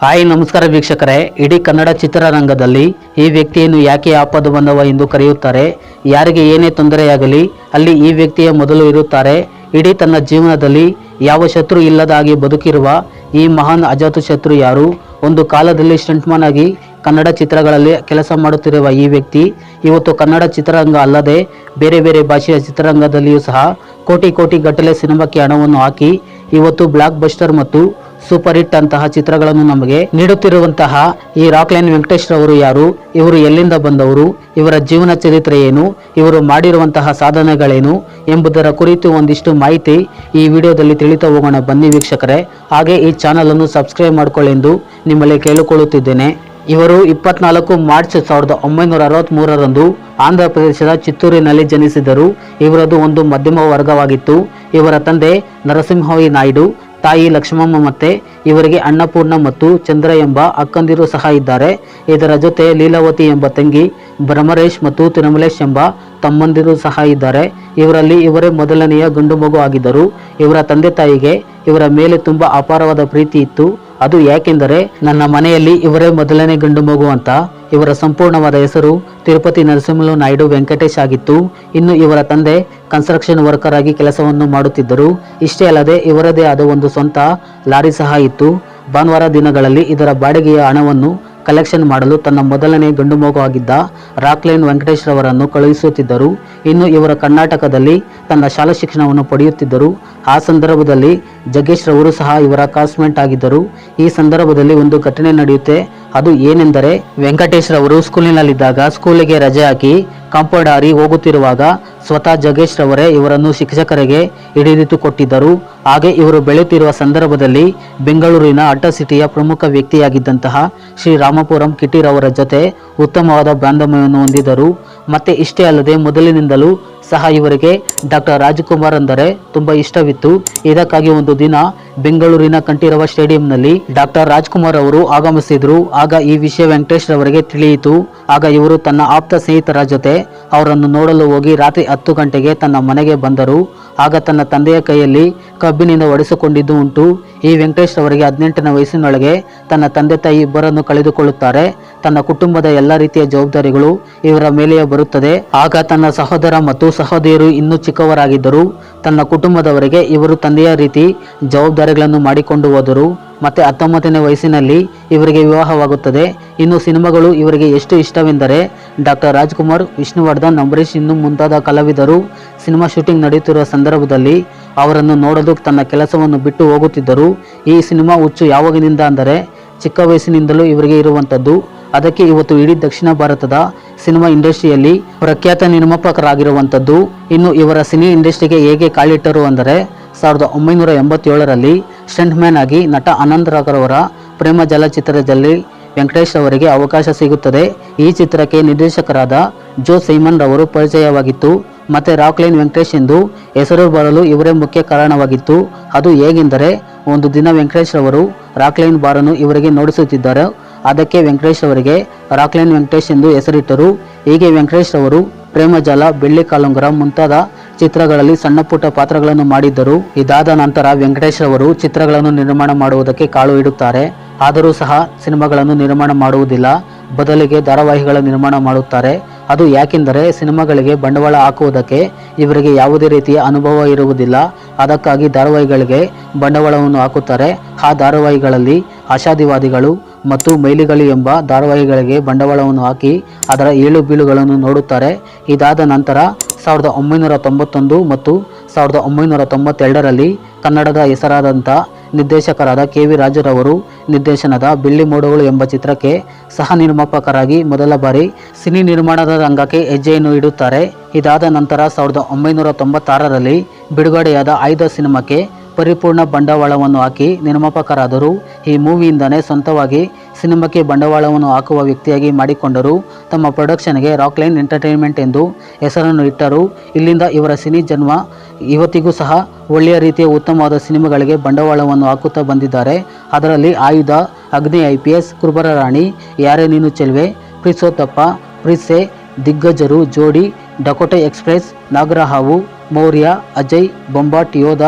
Hi, ನಮಸ್ಕಾರ ವೀಕ್ಷಕರೇ. ಇಡೀ ಕನ್ನಡ ಚಿತ್ರರಂಗದಲ್ಲಿ ಈ ವ್ಯಕ್ತಿಯನ್ನು ಯಾಕೆ ಆಪದ ಬಂದವ ಎಂದು ಕರೆಯುತ್ತಾರೆ, ಯಾರಿಗೆ ಏನೇ ತೊಂದರೆಯಾಗಲಿ, ಅಲ್ಲಿ ಈ ವ್ಯಕ್ತಿಯ ಮೊದಲು ಇರುತ್ತಾರೆ. ಇಡೀ ತನ್ನ ಜೀವನದಲ್ಲಿ ಯಾವ ಶತ್ರು ಇಲ್ಲದಾಗಿ ಬದುಕಿರುವ ಈ ಮಹಾನ್ ಅಜಾತು ಶತ್ರು ಯಾರು? ಒಂದು ಕಾಲದಲ್ಲಿ ಸ್ಟಂಟ್ಮನ್ ಆಗಿ ಕನ್ನಡ ಚಿತ್ರಗಳಲ್ಲಿ ಕೆಲಸ ಮಾಡುತ್ತಿರುವ ಈ ವ್ಯಕ್ತಿ, ಇವತ್ತು ಕನ್ನಡ ಚಿತ್ರರಂಗ ಅಲ್ಲದೆ ಬೇರೆ ಬೇರೆ ಭಾಷೆಯ ಚಿತ್ರರಂಗದಲ್ಲಿಯೂ ಸಹ ಕೋಟಿ ಕೋಟಿ ಗಟ್ಟಲೆ ಸಿನಿಮಾಕ್ಕೆ ಹಣವನ್ನು ಹಾಕಿ, ಇವತ್ತು ಬ್ಲಾಕ್ ಬಸ್ಟರ್ ಮತ್ತು ಸೂಪರ್ ಹಿಟ್ ಅಂತಹ ಚಿತ್ರಗಳನ್ನು ನಮಗೆ ನೀಡುತ್ತಿರುವಂತಹ ಈ ರಾಕ್ ಲೈನ್ ವೆಂಕಟೇಶ್ ರವರು ಯಾರು? ಇವರು ಎಲ್ಲಿಂದ ಬಂದವರು? ಇವರ ಜೀವನ ಚರಿತ್ರೆ ಏನು? ಇವರು ಮಾಡಿರುವಂತಹ ಸಾಧನೆಗಳೇನು? ಎಂಬುದರ ಕುರಿತು ಒಂದಿಷ್ಟು ಮಾಹಿತಿ ಈ ವಿಡಿಯೋದಲ್ಲಿ ತಿಳಿತಾ ಹೋಗೋಣ. ಬನ್ನಿ ವೀಕ್ಷಕರೇ. ಹಾಗೆ ಈ ಚಾನಲ್ ಅನ್ನು ಸಬ್ಸ್ಕ್ರೈಬ್ ಮಾಡಿಕೊಳ್ಳೆಂದು ನಿಮ್ಮಲ್ಲಿ ಕೇಳಿಕೊಳ್ಳುತ್ತಿದ್ದೇನೆ. ಇವರು ಇಪ್ಪತ್ನಾಲ್ಕು ಮಾರ್ಚ್ ಸಾವಿರದ ಒಂಬೈನೂರ ಅರವತ್ತ್ಮೂರರಂದು ಆಂಧ್ರ ಪ್ರದೇಶದ ಚಿತ್ತೂರಿನಲ್ಲಿ ಜನಿಸಿದರು. ಇವರದು ಒಂದು ಮಧ್ಯಮ ವರ್ಗವಾಗಿತ್ತು. ಇವರ ತಂದೆ ನರಸಿಂಹವಿ ನಾಯ್ಡು. ತಾಯಿ ಲಕ್ಷ್ಮಮ್ಮ ಮತ್ತೆ ಇವರಿಗೆ ಅನ್ನಪೂರ್ಣ ಮತ್ತು ಚಂದ್ರ ಎಂಬ ಅಕ್ಕಂದಿರು ಸಹ ಇದ್ದಾರೆ. ಇದರ ಜೊತೆ ಲೀಲಾವತಿ ಎಂಬ ತಂಗಿ, ಭ್ರಮರೇಶ್ ಮತ್ತು ತಿರುಮಲೇಶ್ ಎಂಬ ತಮ್ಮಂದಿರು ಸಹ ಇದ್ದಾರೆ. ಇವರಲ್ಲಿ ಇವರೇ ಮೊದಲನೆಯ ಗಂಡು ಮಗು ಆಗಿದ್ದರು. ಇವರ ತಂದೆ ತಾಯಿಗೆ ಇವರ ಮೇಲೆ ತುಂಬಾ ಅಪಾರವಾದ ಪ್ರೀತಿ ಇತ್ತು. ಅದು ಯಾಕೆಂದರೆ ನನ್ನ ಮನೆಯಲ್ಲಿ ಇವರೇ ಮೊದಲನೇ ಗಂಡು ಮಗು ಅಂತ ಇವರ ಸಂಪೂರ್ಣವಾದ ಹೆಸರು ತಿರುಪತಿ ನರಸಿಂಹಲು ನಾಯ್ಡು ವೆಂಕಟೇಶ್ ಆಗಿತ್ತು. ಇನ್ನು ಇವರ ತಂದೆ ಕನ್ಸ್ಟ್ರಕ್ಷನ್ ವರ್ಕರ್ ಆಗಿ ಕೆಲಸವನ್ನು ಮಾಡುತ್ತಿದ್ದರು. ಇಷ್ಟೇ ಅಲ್ಲದೆ ಇವರದೇ ಆದ ಒಂದು ಸ್ವಂತ ಲಾರಿ ಸಹ ಇತ್ತು. ಭಾನುವಾರ ದಿನಗಳಲ್ಲಿ ಇದರ ಬಾಡಿಗೆಯ ಹಣವನ್ನು ಕಲೆಕ್ಷನ್ ಮಾಡಲು ತನ್ನ ಮೊದಲನೇ ಗಂಡು ಮಗು ಆಗಿದ್ದ ರಾಕ್ಲೈನ್ ವೆಂಕಟೇಶ್ ರವರನ್ನು ಕಳುಹಿಸುತ್ತಿದ್ದರು. ಇನ್ನು ಇವರ ಕರ್ನಾಟಕದಲ್ಲಿ ತನ್ನ ಶಾಲಾ ಶಿಕ್ಷಣವನ್ನು ಪಡೆಯುತ್ತಿದ್ದರು. ಆ ಸಂದರ್ಭದಲ್ಲಿ ಜಗ್ಗೇಶ್ ರವರು ಸಹ ಇವರ ಕ್ಲಾಸ್ಮೇಟ್ ಆಗಿದ್ದರು. ಈ ಸಂದರ್ಭದಲ್ಲಿ ಒಂದು ಘಟನೆ ನಡೆಯುತ್ತೆ. ಅದು ಏನೆಂದರೆ ವೆಂಕಟೇಶ್ ರವರು ಸ್ಕೂಲಿನಲ್ಲಿದ್ದಾಗ ಸ್ಕೂಲಿಗೆ ರಜೆ ಹಾಕಿ ಕಾಂಪೌಂಡ್ ಹಾರಿ ಹೋಗುತ್ತಿರುವಾಗ ಸ್ವತಃ ಜಗ್ಗೇಶ್ ರವರೇ ಇವರನ್ನು ಶಿಕ್ಷಕರಿಗೆ ಹಿಡಿದಿಟ್ಟುಕೊಟ್ಟಿದ್ದರು. ಹಾಗೆ ಇವರು ಬೆಳೆಯುತ್ತಿರುವ ಸಂದರ್ಭದಲ್ಲಿ ಬೆಂಗಳೂರಿನ ಅಡ್ಡ ಸಿಟಿಯ ಪ್ರಮುಖ ವ್ಯಕ್ತಿಯಾಗಿದ್ದಂತಹ ಶ್ರೀ ರಾಮಪುರಂ ಕಿಟಿರವರ ಜೊತೆ ಉತ್ತಮವಾದ ಬಾಂಧವ್ಯವನ್ನು ಹೊಂದಿದರು ಮತ್ತೆ ಇಷ್ಟೇ ಅಲ್ಲದೆ ಮೊದಲಿನಿಂದಲೂ ಸಹ ಇವರಿಗೆ ಡಾಕ್ಟರ್ ರಾಜಕುಮಾರ್ ಅಂದರೆ ತುಂಬಾ ಇಷ್ಟವಿತ್ತು. ಇದಕ್ಕಾಗಿ ಒಂದು ದಿನ ಬೆಂಗಳೂರಿನ ಕಂಠೀರವ ಸ್ಟೇಡಿಯಂನಲ್ಲಿ ಡಾಕ್ಟರ್ ರಾಜ್ಕುಮಾರ್ ಅವರು ಆಗಮಿಸಿದ್ರು. ಆಗ ಈ ವಿಷಯ ವೆಂಕಟೇಶ್ ರವರಿಗೆ ತಿಳಿಯಿತು. ಆಗ ಇವರು ತನ್ನ ಆಪ್ತ ಸ್ನೇಹಿತರ ಜೊತೆ ಅವರನ್ನು ನೋಡಲು ಹೋಗಿ ರಾತ್ರಿ ಹತ್ತು ಗಂಟೆಗೆ ತನ್ನ ಮನೆಗೆ ಬಂದರು. ಆಗ ತನ್ನ ತಂದೆಯ ಕೈಯಲ್ಲಿ ಕಬ್ಬಿನಿಂದ ಒಡೆಸಿಕೊಂಡಿದ್ದು ಉಂಟು. ಈ ವೆಂಕಟೇಶ್ ಅವರಿಗೆ ಹದಿನೆಂಟನೇ ವಯಸ್ಸಿನೊಳಗೆ ತನ್ನ ತಂದೆ ತಾಯಿ ಇಬ್ಬರನ್ನು ಕಳೆದುಕೊಳ್ಳುತ್ತಾರೆ. ತನ್ನ ಕುಟುಂಬದ ಎಲ್ಲ ರೀತಿಯ ಜವಾಬ್ದಾರಿಗಳು ಇವರ ಮೇಲೆಯೇ ಬರುತ್ತದೆ. ಆಗ ತನ್ನ ಸಹೋದರ ಮತ್ತು ಸಹೋದರಿಯರು ಇನ್ನೂ ಚಿಕ್ಕವರಾಗಿದ್ದರು. ತನ್ನ ಕುಟುಂಬದವರಿಗೆ ಇವರು ತಂದೆಯ ರೀತಿ ಜವಾಬ್ದಾರಿಗಳನ್ನು ಮಾಡಿಕೊಂಡು ಹೋದರು. ಮತ್ತೆ ಹತ್ತೊಂಬತ್ತನೇ ವಯಸ್ಸಿನಲ್ಲಿ ಇವರಿಗೆ ವಿವಾಹವಾಗುತ್ತದೆ. ಇನ್ನು ಸಿನಿಮಾಗಳು ಇವರಿಗೆ ಎಷ್ಟು ಇಷ್ಟವೆಂದರೆ, ಡಾಕ್ಟರ್ ರಾಜ್ಕುಮಾರ್, ವಿಷ್ಣುವರ್ಧನ್, ಅಂಬರೀಷ್ ಇನ್ನು ಮುಂತಾದ ಕಲಾವಿದರು ಸಿನಿಮಾ ಶೂಟಿಂಗ್ ನಡೆಯುತ್ತಿರುವ ಸಂದರ್ಭದಲ್ಲಿ ಅವರನ್ನು ನೋಡಲು ತನ್ನ ಕೆಲಸವನ್ನು ಬಿಟ್ಟು ಹೋಗುತ್ತಿದ್ದರು. ಈ ಸಿನಿಮಾ ಹುಚ್ಚು ಯಾವಾಗಿನಿಂದ ಅಂದರೆ, ಚಿಕ್ಕ ವಯಸ್ಸಿನಿಂದಲೂ ಇವರಿಗೆ ಇರುವಂಥದ್ದು. ಅದಕ್ಕೆ ಇವತ್ತು ಇಡೀ ದಕ್ಷಿಣ ಭಾರತದ ಸಿನಿಮಾ ಇಂಡಸ್ಟ್ರಿಯಲ್ಲಿ ಪ್ರಖ್ಯಾತ ನಿರ್ಮಾಪಕರಾಗಿರುವಂಥದ್ದು. ಇನ್ನು ಇವರ ಸಿನಿ ಇಂಡಸ್ಟ್ರಿಗೆ ಹೇಗೆ ಕಾಲಿಟ್ಟರು ಅಂದರೆ, ಸಾವಿರದ ಒಂಬೈನೂರ ಎಂಬತ್ತೇಳರಲ್ಲಿ ಸ್ಟಂಟ್ ಮ್ಯಾನ್ ಆಗಿ ನಟ ಆನಂದ್ ರಾಗರವರ ಪ್ರೇಮ ಚಲನಚಿತ್ರದಲ್ಲಿ ವೆಂಕಟೇಶ್ ಅವರಿಗೆ ಅವಕಾಶ ಸಿಗುತ್ತದೆ. ಈ ಚಿತ್ರಕ್ಕೆ ನಿರ್ದೇಶಕರಾದ ಜೋ ಸೈಮನ್ ರವರು ಪರಿಚಯವಾಗಿತ್ತು. ಮತ್ತೆ ರಾಕ್ಲೈನ್ ವೆಂಕಟೇಶ್ ಎಂದು ಹೆಸರು ಬರಲು ಇವರೇ ಮುಖ್ಯ ಕಾರಣವಾಗಿತ್ತು. ಅದು ಹೇಗೆಂದರೆ, ಒಂದು ದಿನ ವೆಂಕಟೇಶ್ ರವರು ರಾಕ್ಲೈನ್ ಬಾರನ್ನು ಇವರಿಗೆ ನೋಡಿಸುತ್ತಿದ್ದಾರೆ. ಅದಕ್ಕೆ ವೆಂಕಟೇಶ್ ಅವರಿಗೆ ರಾಕ್ಲೈನ್ ವೆಂಕಟೇಶ್ ಎಂದು ಹೆಸರಿಟ್ಟರು. ಹೀಗೆ ವೆಂಕಟೇಶ್ ಅವರು ಪ್ರೇಮಜಾಲ ಬೆಳ್ಳಿ ಕಾಲುಂಗರ ಮುಂತಾದ ಚಿತ್ರಗಳಲ್ಲಿ ಸಣ್ಣ ಪುಟ್ಟ ಪಾತ್ರಗಳನ್ನು ಮಾಡಿದ್ದರು. ಇದಾದ ನಂತರ ವೆಂಕಟೇಶ್ ಅವರು ಚಿತ್ರಗಳನ್ನು ನಿರ್ಮಾಣ ಮಾಡುವುದಕ್ಕೆ ಕಾಳು ಇಡುತ್ತಾರೆ. ಆದರೂ ಸಹ ಸಿನಿಮಾಗಳನ್ನು ನಿರ್ಮಾಣ ಮಾಡುವುದಿಲ್ಲ. ಬದಲಿಗೆ ಧಾರಾವಾಹಿಗಳ ನಿರ್ಮಾಣ ಮಾಡುತ್ತಾರೆ. ಅದು ಯಾಕೆಂದರೆ ಸಿನಿಮಾಗಳಿಗೆ ಬಂಡವಾಳ ಹಾಕುವುದಕ್ಕೆ ಇವರಿಗೆ ಯಾವುದೇ ರೀತಿಯ ಅನುಭವ ಇರುವುದಿಲ್ಲ. ಅದಕ್ಕಾಗಿ ಧಾರಾವಾಹಿಗಳಿಗೆ ಬಂಡವಾಳವನ್ನು ಹಾಕುತ್ತಾರೆ. ಆ ಧಾರಾವಾಹಿಗಳಲ್ಲಿ ಆಶಾದಿವಾದಿಗಳು ಮತ್ತು ಮೈಲಿಗಳು ಎಂಬ ಧಾರಾವಾಹಿಗಳಿಗೆ ಬಂಡವಾಳವನ್ನು ಹಾಕಿ ಅದರ ಏಳು ಬೀಳುಗಳನ್ನು ನೋಡುತ್ತಾರೆ. ಇದಾದ ನಂತರ ಸಾವಿರದ ಒಂಬೈನೂರ ತೊಂಬತ್ತೊಂದು ಮತ್ತು ಸಾವಿರದ ಒಂಬೈನೂರ ತೊಂಬತ್ತೆರಡರಲ್ಲಿ ಕನ್ನಡದ ಹೆಸರಾದಂಥ ನಿರ್ದೇಶಕರಾದ ಕೆ ವಿ ರಾಜರವರು ನಿರ್ದೇಶನದ ಬೆಳ್ಳಿ ಮೋಡಗಳು ಎಂಬ ಚಿತ್ರಕ್ಕೆ ಸಹ ನಿರ್ಮಾಪಕರಾಗಿ ಮೊದಲ ಬಾರಿ ಸಿನಿ ನಿರ್ಮಾಣದ ರಂಗಕ್ಕೆ ಹೆಜ್ಜೆಯನ್ನು ಇಡುತ್ತಾರೆ. ಇದಾದ ನಂತರ ಸಾವಿರದ ಒಂಬೈನೂರ ತೊಂಬತ್ತಾರರಲ್ಲಿ ಬಿಡುಗಡೆಯಾದ ಆಯ್ದ ಸಿನಿಮಾಕ್ಕೆ ಪರಿಪೂರ್ಣ ಬಂಡವಾಳವನ್ನು ಹಾಕಿ ನಿರ್ಮಾಪಕರಾದರು ಈ ಮೂವಿಯಿಂದನೇ ಸ್ವಂತವಾಗಿ ಸಿನಿಮಾಕ್ಕೆ ಬಂಡವಾಳವನ್ನು ಹಾಕುವ ವ್ಯಕ್ತಿಯಾಗಿ ಮಾಡಿಕೊಂಡರು. ತಮ್ಮ ಪ್ರೊಡಕ್ಷನ್ಗೆ ರಾಕ್ಲೈನ್ ಎಂಟರ್ಟೈನ್ಮೆಂಟ್ ಎಂದು ಹೆಸರನ್ನು ಇಟ್ಟರು. ಇಲ್ಲಿಂದ ಇವರ ಸಿನಿ ಜನ್ಮ. ಇವತ್ತಿಗೂ ಸಹ ಒಳ್ಳೆಯ ರೀತಿಯ ಉತ್ತಮವಾದ ಸಿನಿಮಾಗಳಿಗೆ ಬಂಡವಾಳವನ್ನು ಹಾಕುತ್ತಾ ಬಂದಿದ್ದಾರೆ. ಅದರಲ್ಲಿ ಆಯುಧ, ಅಗ್ನಿ, ಐ ಪಿ ಎಸ್, ಕುರುಬರ ರಾಣಿ, ಯಾರೇ ನೀನು ಚೆಲ್ವೆ ಪ್ರಿಸೋತಪ್ಪ ಪ್ರಿಸೆ Diggajaru, Jodi, Dakota express, Nagarahavu, Maurya, Ajay, Bombat, Yodha,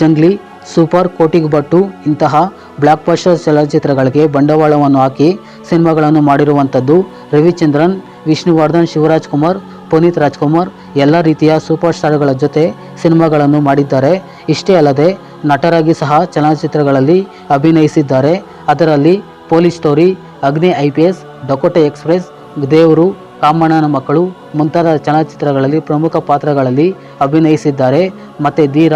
Jungli, super ಕೋಟಿಗ್ Bhat ಇಂತಹ ಬ್ಲಾಕ್ ಬಸ್ಟರ್ ಚಲನಚಿತ್ರಗಳಿಗೆ ಬಂಡವಾಳವನ್ನು ಹಾಕಿ ಸಿನಿಮಾಗಳನ್ನು ಮಾಡಿರುವಂಥದ್ದು. ರವಿಚಂದ್ರನ್, ವಿಷ್ಣುವರ್ಧನ್, ಶಿವರಾಜ್ ಕುಮಾರ್, ಪುನೀತ್ ರಾಜ್ಕುಮಾರ್ ಎಲ್ಲ ರೀತಿಯ ಸೂಪರ್ ಸ್ಟಾರ್ಗಳ ಜೊತೆ ಸಿನಿಮಾಗಳನ್ನು ಮಾಡಿದ್ದಾರೆ. ಇಷ್ಟೇ ಅಲ್ಲದೆ ನಟರಾಗಿ ಸಹ ಚಲನಚಿತ್ರಗಳಲ್ಲಿ ಅಭಿನಯಿಸಿದ್ದಾರೆ. ಅದರಲ್ಲಿ police story, Agni I P S Dakota express, ದೇವರು, ಕಾಮಣ್ಣನ ಮಕ್ಕಳು ಮುಂತಾದ ಚಲನಚಿತ್ರಗಳಲ್ಲಿ ಪ್ರಮುಖ ಪಾತ್ರಗಳಲ್ಲಿ ಅಭಿನಯಿಸಿದ್ದಾರೆ. ಮತ್ತು ಧೀರ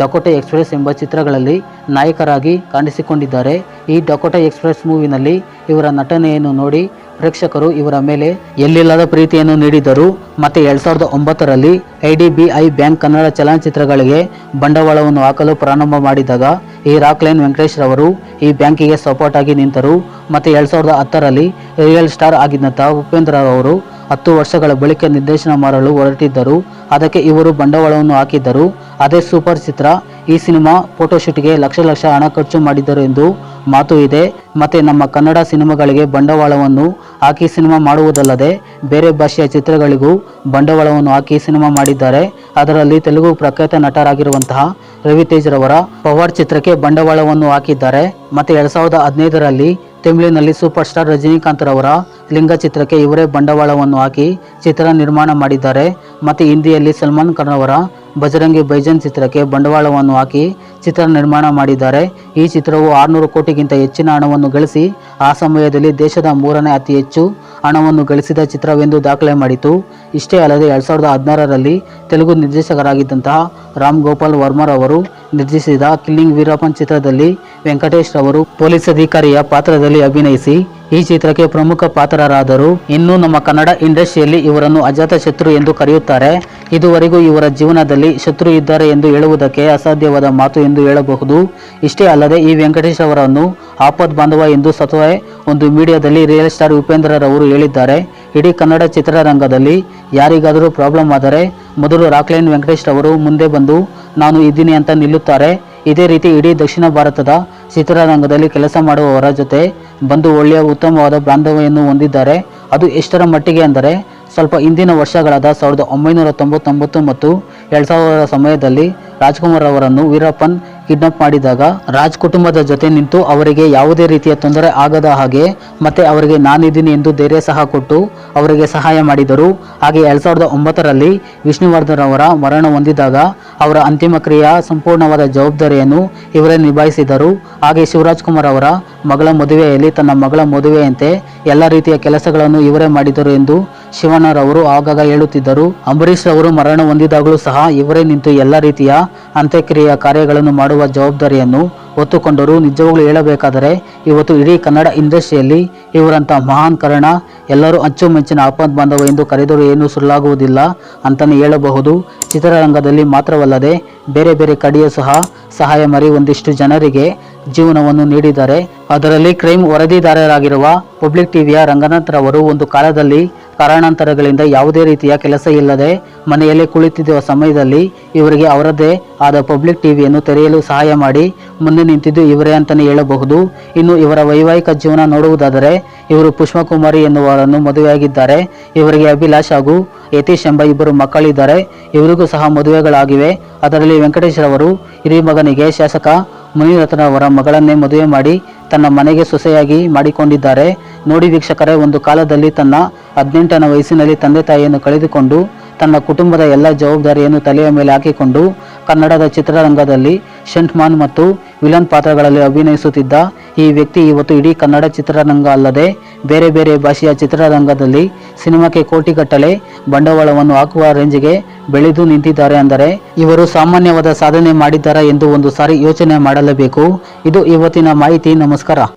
ಡಕೋಟೆ ಎಕ್ಸ್ಪ್ರೆಸ್ ಎಂಬ ಚಿತ್ರಗಳಲ್ಲಿ ನಾಯಕರಾಗಿ ಕಾಣಿಸಿಕೊಂಡಿದ್ದಾರೆ. ಈ ಡಕೋಟೆ ಎಕ್ಸ್ಪ್ರೆಸ್ ಮೂವಿನಲ್ಲಿ ಇವರ ನಟನೆಯನ್ನು ನೋಡಿ ಪ್ರೇಕ್ಷಕರು ಇವರ ಮೇಲೆ ಎಲ್ಲಿಲ್ಲದ ಪ್ರೀತಿಯನ್ನು ನೀಡಿದರು, ಮತ್ತು ಎರಡು ಸಾವಿರದ ಒಂಬತ್ತರಲ್ಲಿ I D B I bank Kannada ಚಲನಚಿತ್ರಗಳಿಗೆ ಬಂಡವಾಳವನ್ನು ಹಾಕಲು ಪ್ರಾರಂಭ ಮಾಡಿದಾಗ, ಈ ರಾಕ್ಲೈನ್ ವೆಂಕಟೇಶ್ ರವರು ಈ ಬ್ಯಾಂಕಿಗೆ ಸಪೋರ್ಟ್ ಆಗಿ ನಿಂತರು, ಮತ್ತು ಎರಡು ಸಾವಿರದ ಹತ್ತರಲ್ಲಿ ರಿಯಲ್ ಸ್ಟಾರ್ ಆಗಿದ್ದಂಥ ಉಪೇಂದ್ರ ಅವರು ಹತ್ತು ವರ್ಷಗಳ ಬಳಿಕ ನಿರ್ದೇಶನ ಮಾಡಲು ಹೊರಟಿದ್ದರು. ಅದಕ್ಕೆ ಇವರು ಬಂಡವಾಳವನ್ನು ಹಾಕಿದ್ದರು. ಅದೇ ಸೂಪರ್ ಚಿತ್ರ. ಈ ಸಿನಿಮಾ ಫೋಟೋಶೂಟ್ಗೆ ಲಕ್ಷ ಲಕ್ಷ ಹಣ ಖರ್ಚು ಮಾಡಿದ್ದರು ಎಂದು ಮಾತು ಇದೆ. ಮತ್ತೆ ನಮ್ಮ ಕನ್ನಡ ಸಿನಿಮಾಗಳಿಗೆ ಬಂಡವಾಳವನ್ನು ಹಾಕಿ ಸಿನಿಮಾ ಮಾಡುವುದಲ್ಲದೆ ಬೇರೆ ಭಾಷೆಯ ಚಿತ್ರಗಳಿಗೂ ಬಂಡವಾಳವನ್ನು ಹಾಕಿ ಸಿನಿಮಾ ಮಾಡಿದ್ದಾರೆ. ಅದರಲ್ಲಿ ತೆಲುಗು ಪ್ರಖ್ಯಾತ ನಟರಾಗಿರುವಂತಹ ರವಿತೇಜ್ ರವರ ಪವಾರ್ ಚಿತ್ರಕ್ಕೆ ಬಂಡವಾಳವನ್ನು ಹಾಕಿದ್ದಾರೆ. ಮತ್ತೆ ಎರಡ್ ಸಾವಿರದ ಹದಿನೈದರಲ್ಲಿ ತಮಿಳಿನಲ್ಲಿ ಸೂಪರ್ ಸ್ಟಾರ್ ರಜನಿಕಾಂತ್ ರವರ ಲಿಂಗ ಚಿತ್ರಕ್ಕೆ ಇವರೇ ಬಂಡವಾಳವನ್ನು ಹಾಕಿ ಚಿತ್ರ ನಿರ್ಮಾಣ ಮಾಡಿದ್ದಾರೆ. ಮತ್ತು ಹಿಂದಿಯಲ್ಲಿ ಸಲ್ಮಾನ್ ಖಾನ್ ಅವರ ಬಜರಂಗಿ ಬೈಜನ್ ಚಿತ್ರಕ್ಕೆ ಬಂಡವಾಳವನ್ನು ಹಾಕಿ ಚಿತ್ರ ನಿರ್ಮಾಣ ಮಾಡಿದ್ದಾರೆ. ಈ ಚಿತ್ರವು ಆರುನೂರು ಕೋಟಿಗಿಂತ ಹೆಚ್ಚಿನ ಹಣವನ್ನು ಗಳಿಸಿ, ಆ ಸಮಯದಲ್ಲಿ ದೇಶದ ಮೂರನೇ ಅತಿ ಹೆಚ್ಚು ಹಣವನ್ನು ಗಳಿಸಿದ ಚಿತ್ರವೆಂದು ದಾಖಲೆ ಮಾಡಿತು. ಇಷ್ಟೇ ಅಲ್ಲದೆ ಎರಡ್ ಸಾವಿರದ ಹದಿನಾರರಲ್ಲಿ ತೆಲುಗು ನಿರ್ದೇಶಕರಾಗಿದ್ದಂತಹ ರಾಮ್ ಗೋಪಾಲ್ ವರ್ಮರ್ ಅವರು ನಿರ್ದೇಶಿಸಿದ ಕಿಲ್ಲಿಂಗ್ ವೀರಪ್ಪನ್ ಚಿತ್ರದಲ್ಲಿ ವೆಂಕಟೇಶ್ ರವರು ಪೊಲೀಸ್ ಅಧಿಕಾರಿಯ ಪಾತ್ರದಲ್ಲಿ ಅಭಿನಯಿಸಿ ಈ ಚಿತ್ರಕ್ಕೆ ಪ್ರಮುಖ ಪಾತ್ರರಾದರು ಇನ್ನು ನಮ್ಮ ಕನ್ನಡ ಇಂಡಸ್ಟ್ರಿಯಲ್ಲಿ ಇವರನ್ನು ಅಜಾತ ಶತ್ರು ಎಂದು ಕರೆಯುತ್ತಾರೆ. ಇದುವರೆಗೂ ಇವರ ಜೀವನದಲ್ಲಿ ಶತ್ರು ಇದ್ದಾರೆ ಎಂದು ಹೇಳುವುದಕ್ಕೆ ಅಸಾಧ್ಯವಾದ ಮಾತು ಎಂದು ಹೇಳಬಹುದು. ಇಷ್ಟೇ ಅಲ್ಲದೆ ಈ ವೆಂಕಟೇಶ್ ಅವರನ್ನು ಆಪದ್ ಬಾಂಧವ ಎಂದು ಸತ್ವೇ ಒಂದು ಮೀಡಿಯಾದಲ್ಲಿ ರಿಯಲ್ ಸ್ಟಾರ್ ಉಪೇಂದ್ರರವರು ಹೇಳಿದ್ದಾರೆ. ಇಡೀ ಕನ್ನಡ ಚಿತ್ರರಂಗದಲ್ಲಿ ಯಾರಿಗಾದರೂ ಪ್ರಾಬ್ಲಮ್ ಆದರೆ ಮೊದಲು ರಾಕ್ಲೈನ್ ವೆಂಕಟೇಶ್ ಅವರು ಮುಂದೆ ಬಂದು, ನಾನು ಇದ್ದೀನಿ ಅಂತ ನಿಲ್ಲುತ್ತಾರೆ. ಇದೇ ರೀತಿ ಇಡೀ ದಕ್ಷಿಣ ಭಾರತದ ಚಿತ್ರರಂಗದಲ್ಲಿ ಕೆಲಸ ಮಾಡುವವರ ಜೊತೆ ಬಂದು ಒಳ್ಳೆಯ ಉತ್ತಮವಾದ ಬಾಂಧವ್ಯವನ್ನು ಹೊಂದಿದ್ದಾರೆ. ಅದು ಎಷ್ಟರ ಮಟ್ಟಿಗೆ ಅಂದರೆ ಸ್ವಲ್ಪ ಹಿಂದಿನ ವರ್ಷಗಳಾದ ಸಾವಿರದ ಒಂಬೈನೂರ ತೊಂಬತ್ತೊಂಬತ್ತು ಮತ್ತು ಎರಡು ಸಾವಿರದ ಸಮಯದಲ್ಲಿ ರಾಜ್ಕುಮಾರ್ ಅವರನ್ನು ವೀರಪ್ಪನ್ ಕಿಡ್ನಾಪ್ ಮಾಡಿದಾಗ ರಾಜ್ ಕುಟುಂಬದ ಜೊತೆ ನಿಂತು ಅವರಿಗೆ ಯಾವುದೇ ರೀತಿಯ ತೊಂದರೆ ಆಗದ ಹಾಗೆ ಮತ್ತೆ ಅವರಿಗೆ ನಾನಿದ್ದೀನಿ ಎಂದು ಧೈರ್ಯ ಸಹ ಕೊಟ್ಟು ಅವರಿಗೆ ಸಹಾಯ ಮಾಡಿದರು. ಹಾಗೆ ಎರಡ್ ಸಾವಿರದ ಒಂಬತ್ತರಲ್ಲಿ ವಿಷ್ಣುವರ್ಧನ್ ಅವರ ಮರಣ ಹೊಂದಿದಾಗ ಅವರ ಅಂತಿಮ ಕ್ರಿಯೆಯ ಸಂಪೂರ್ಣವಾದ ಜವಾಬ್ದಾರಿಯನ್ನು ಇವರೇ ನಿಭಾಯಿಸಿದರು. ಹಾಗೆ ಶಿವರಾಜ್ ಕುಮಾರ್ ಅವರ ಮಗಳ ಮದುವೆಯಲ್ಲಿ ತನ್ನ ಮಗಳ ಮದುವೆಯಂತೆ ಎಲ್ಲ ರೀತಿಯ ಕೆಲಸಗಳನ್ನು ಇವರೇ ಮಾಡಿದರು ಎಂದು ಶಿವಣ್ಣರವರು ಆಗಾಗ ಹೇಳುತ್ತಿದ್ದರು ಅಂಬರೀಶ್ ಅವರು ಮರಣ ಹೊಂದಿದಾಗಲೂ ಸಹ ಇವರೇ ನಿಂತು ಎಲ್ಲ ರೀತಿಯ ಅಂತ್ಯಕ್ರಿಯೆಯ ಕಾರ್ಯಗಳನ್ನು ಮಾಡುವ ಜವಾಬ್ದಾರಿಯನ್ನು ಒತ್ತುಕೊಂಡರು ನಿಜವಾಗ್ಲೂ ಹೇಳಬೇಕಾದರೆ, ಇವತ್ತು ಇಡೀ ಕನ್ನಡ ಇಂಡಸ್ಟ್ರಿಯಲ್ಲಿ ಇವರಂತ ಮಹಾನ್ ಕರ್ಣ ಎಲ್ಲರೂ ಅಚ್ಚುಮೆಚ್ಚಿನ ಆಪತ್ ಬಾಂಧವ ಎಂದು ಕರೆದರೂ ಏನೂ ಸುಳ್ಳಾಗುವುದಿಲ್ಲ ಅಂತಲೇ ಹೇಳಬಹುದು. ಚಿತ್ರರಂಗದಲ್ಲಿ ಮಾತ್ರವಲ್ಲದೆ ಬೇರೆ ಬೇರೆ ಕಡೆಯೂ ಸಹ ಸಹಾಯ ಮರಿ ಒಂದಿಷ್ಟು ಜನರಿಗೆ ಜೀವನವನ್ನು ನೀಡಿದ್ದಾರೆ. ಅದರಲ್ಲಿ ಕ್ರೈಮ್ ವರದಿದಾರರಾಗಿರುವ ಪಬ್ಲಿಕ್ ಟಿವಿಯ ರಂಗನಾಥ್ ರವರು ಒಂದು ಕಾಲದಲ್ಲಿ ಕಾರಣಾಂತರಗಳಿಂದ ಯಾವುದೇ ರೀತಿಯ ಕೆಲಸ ಇಲ್ಲದೆ ಮನೆಯಲ್ಲೇ ಕುಳಿತಿದ್ದ ಸಮಯದಲ್ಲಿ ಇವರಿಗೆ ಅವರದ್ದೇ ಆದ ಪಬ್ಲಿಕ್ ಟಿವಿಯನ್ನು ತೆರೆಯಲು ಸಹಾಯ ಮಾಡಿ ಮುಂದೆ ನಿಂತಿದ್ದು ಇವರೇ ಅಂತಲೇ ಹೇಳಬಹುದು. ಇನ್ನು ಇವರ ವೈವಾಹಿಕ ಜೀವನ ನೋಡುವುದಾದರೆ ಇವರು ಪುಷ್ಪಕುಮಾರಿ ಎನ್ನುವರನ್ನು ಮದುವೆಯಾಗಿದ್ದಾರೆ. ಇವರಿಗೆ ಅಭಿಲಾಷ್ ಹಾಗೂ ಯತೀಶ್ ಎಂಬ ಇಬ್ಬರು ಮಕ್ಕಳಿದ್ದಾರೆ. ಇವರಿಗೂ ಸಹ ಮದುವೆಗಳಾಗಿವೆ. ಅದರಲ್ಲಿ ವೆಂಕಟೇಶ್ ರವರು ಹಿರಿಯ ಮಗನಿಗೆ ಶಾಸಕ ಮುನಿರತ್ನ ಅವರ ಮಗಳನ್ನೇ ಮದುವೆ ಮಾಡಿ ತನ್ನ ಮನೆಗೆ ಸೊಸೆಯಾಗಿ ಮಾಡಿಕೊಂಡಿದ್ದಾರೆ. ನೋಡಿ ವೀಕ್ಷಕರೇ, ಒಂದು ಕಾಲದಲ್ಲಿ ತನ್ನ ಹದಿನೆಂಟನ ವಯಸ್ಸಿನಲ್ಲಿ ತಂದೆ ತಾಯಿಯನ್ನು ಕಳೆದುಕೊಂಡು ತನ್ನ ಕುಟುಂಬದ ಎಲ್ಲ ಜವಾಬ್ದಾರಿಯನ್ನು ತಲೆಯ ಮೇಲೆ ಹಾಕಿಕೊಂಡು ಕನ್ನಡದ ಚಿತ್ರರಂಗದಲ್ಲಿ ಶಂಟ್ಮಾನ್ ಮತ್ತು ವಿಲನ್ ಪಾತ್ರಗಳಲ್ಲಿ ಅಭಿನಯಿಸುತ್ತಿದ್ದ ಈ ವ್ಯಕ್ತಿ ಇವತ್ತು ಇಡೀ ಕನ್ನಡ ಚಿತ್ರರಂಗ ಅಲ್ಲದೆ ಬೇರೆ ಬೇರೆ ಭಾಷೆಯ ಚಿತ್ರರಂಗದಲ್ಲಿ ಸಿನಿಮಾಕ್ಕೆ ಕೋಟಿಗಟ್ಟಲೆ ಬಂಡವಾಳವನ್ನು ಹಾಕುವ ರೇಂಜ್ಗೆ ಬೆಳೆದು ನಿಂತಿದ್ದಾರೆ ಅಂದರೆ ಇವರು ಸಾಮಾನ್ಯವಾದ ಸಾಧನೆ ಮಾಡಿದ್ದಾರಾ ಎಂದು ಒಂದು ಸಾರಿ ಯೋಚನೆ ಮಾಡಲೇಬೇಕು. ಇದು ಇವತ್ತಿನ ಮಾಹಿತಿ. ನಮಸ್ಕಾರ.